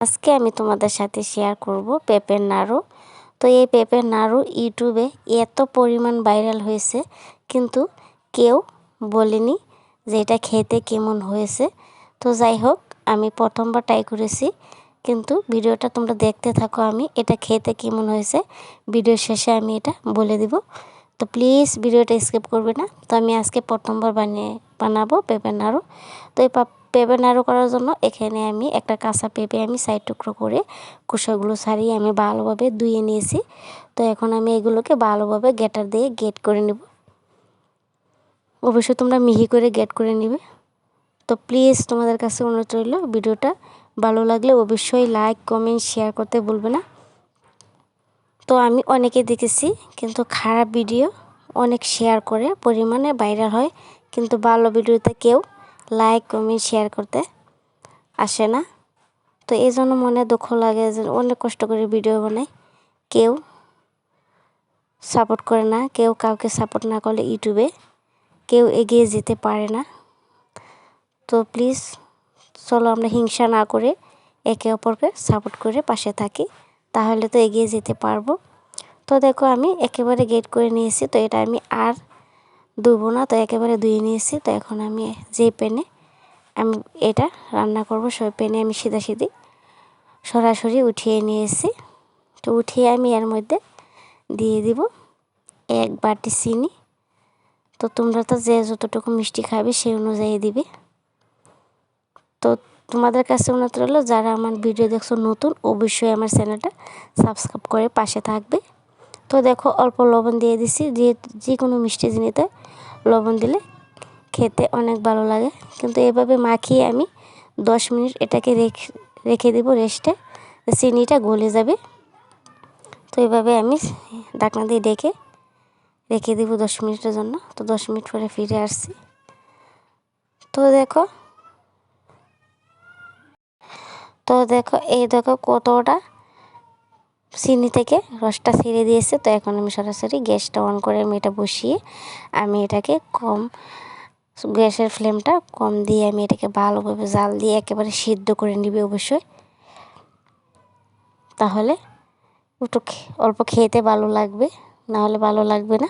আজকে আমি তোমাদের সাথে শেয়ার করব পেঁপের নাড়ু। তো এই পেঁপের নাড়ু ইউটিউবে এত পরিমাণ ভাইরাল হয়েছে, কিন্তু কেউ বলেনি যে এটা খেতে কেমন হয়েছে। তো যাই হোক, আমি প্রথমবার ট্রাই করেছি, কিন্তু ভিডিওটা তোমরা দেখতে থাকো আমি, এটা খেতে কেমন হয়েছে। ভিডিও শেষে আমি এটা বলে দিব। তো প্লিজ ভিডিওটা স্কিপ করবে না। তো আমি আজকে প্রথমবার বানিয়ে বানাবো পেঁপের নাড়ু। তো এই পেঁপে নাড়ু করার জন্য, এখানে আমি একটা কাঁচা পেঁপে আমি সাইড টুকরো করে কুসাগুলো ছাড়িয়ে আমি ভালোভাবে ধুয়ে নিয়েছি। তো এখন আমি এগুলোকে ভালোভাবে গেটার দিয়ে গেট করে নেব। অবশ্যই তোমরা মিহি করে গেট করে নিবে। তো প্লিজ তোমাদের কাছে অনুরোধ রইল, ভিডিওটা ভালো লাগলে অবশ্যই লাইক কমেন্ট শেয়ার করতে বলবে না। তো আমি অনেকে দেখেছি কিন্তু খারাপ ভিডিও অনেক শেয়ার করে, পরিমাণে ভাইরাল হয়। কিন্তু ভালো ভিডিওতে কেউ লাইক কমেন্ট শেয়ার করতে আসে না। তো এই জন্য মনে দুঃখ লাগে যে অনেক কষ্ট করে ভিডিও বানাই। কেউ সাপোর্ট করে না, কেউ কাউকে সাপোর্ট না করলে ইউটিউবে কেউ এগিয়ে যেতে পারে না। তো প্লিজ চলো আমরা হিংসা না করে একে অপরকে সাপোর্ট করে পাশে থাকি, তাহলে তো এগিয়ে যেতে পারব। তো দেখো আমি একেবারে গেট করে নিয়েছি, তো এটা আমি আর ধুবো না, তো একেবারে ধুয়ে নিয়েছি। তো এখন আমি যে প্যানে আমি এটা রান্না করব সব প্যানে আমি সিধা সিধি সরাসরি উঠিয়ে নিয়েছি। তো উঠিয়ে আমি এর মধ্যে দিয়ে দিব এক বাটি চিনি। তো তোমরা তো যে যতটুকু মিষ্টি খাবে, সেই অনুযায়ী দিবে। তো তোমাদের কাছে অনুরোধ রইল, যারা আমার ভিডিও দেখছ নতুন, অবশ্যই আমার চ্যানেলটা সাবস্ক্রাইব করে পাশে থাকবে। তো দেখো, অল্প লবণ দিয়ে দিছি যে যে কোনো মিষ্টি জিনিসতে লবণ দিলে খেতে অনেক ভালো লাগে। কিন্তু এভাবে মাখিয়ে আমি দশ মিনিট এটাকে রেখে রেখে দেবো রেস্টে। চিনিটা গলে যাবে। তো এভাবে আমি ডাকনা দিয়ে ডেকে রেখে দেবো দশ মিনিটের জন্য। তো দশ মিনিট পরে ফিরে আসছি। তো দেখো তো দেখো, এই দেখো কতটা চিনি থেকে রসটা ছেড়ে দিয়েছে, তো এখন আমি সরাসরি গ্যাসটা অন করে আমি এটা বসিয়ে আমি এটাকে কম, গ্যাসের ফ্লেমটা কম দিয়ে আমি এটাকে ভালোভাবে জাল দিয়ে একেবারে সিদ্ধ করে নিবে অবশ্যই। তাহলে একটু অল্প খেতে ভালো লাগবে না হলে ভালো লাগবে না।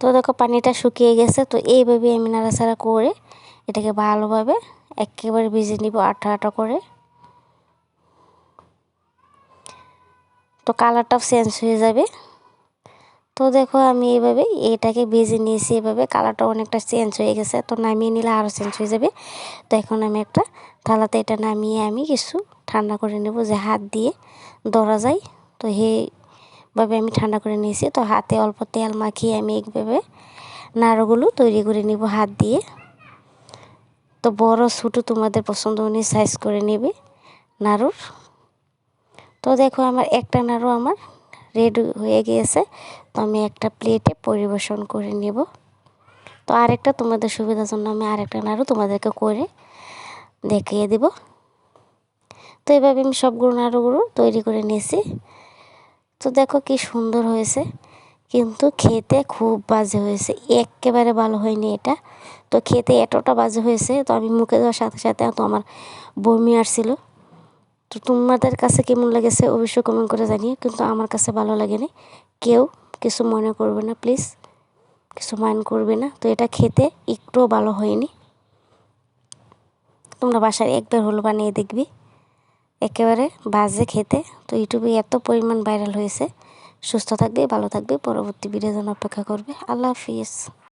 তো দেখো পানিটা শুকিয়ে গেছে, তো এইভাবে আমি নাড়াচাড়া করে এটাকে ভালোভাবে একেবারে ভিজে নিব আটা আটা করে। তো কালারটাও চেঞ্জ হয়ে যাবে। তো দেখো আমি এইভাবে এটাকে ভেজে নিয়েছি, এভাবে কালারটা অনেকটা চেঞ্জ হয়ে গেছে, তো নামিয়ে নিলে আরও চেঞ্জ হয়ে যাবে। তো এখন আমি একটা থালাতে এটা নামিয়ে আমি কিছু ঠান্ডা করে নেব যে হাত দিয়ে ধরা যায়। তো সেইভাবে আমি ঠান্ডা করে নিয়েছি, তো হাতে অল্প তেল মাখিয়ে আমি এইভাবে নাড়ুগুলো তৈরি করে নিব হাত দিয়ে। তো বড় ছোটো তোমাদের পছন্দ অনুযায়ী সাইজ করে নেবে নাড়ুর। তো দেখো আমার একটা নাড়ু আমার রেডি হয়ে গিয়েছে। তো আমি একটা প্লেটে পরিবেশন করে নেব। তো আরেকটা তোমাদের সুবিধার জন্য আমি আরেকটা নাড়ু তোমাদেরকে করে দেখিয়ে দেব। তো এভাবে আমি সবগুলো নাড়ুগুলো তৈরি করে নিয়েছি। তো দেখো কি সুন্দর হয়েছে। কিন্তু খেতে খুব বাজে হয়েছে। একেবারে ভালো হয়নি এটা। তো খেতে এতটা বাজে হয়েছে। তো আমি মুখে দেওয়ার সাথে সাথে তো আমার বমি আসছিল। তো তোমাদের কাছে কেমন লেগেছে অবশ্যই কমেন্ট করে জানিয়ে কিন্তু আমার কাছে ভালো লাগেনি। কেউ কিছু মনে করবে না প্লিজ কিছু মাইন্ড করবে না। তো এটা খেতে একটুও ভালো হয়নি। তোমরা বাসায় একবার হলো বানিয়ে দেখবি। একেবারে বাজে খেতে। তো ইউটিউবে এত পরিমাণ ভাইরাল হয়েছে। সুস্থ থাকবে, ভালো থাকবে। পরবর্তী ভিডিও জন্য অপেক্ষা করবে। আল্লাহ হাফিজ।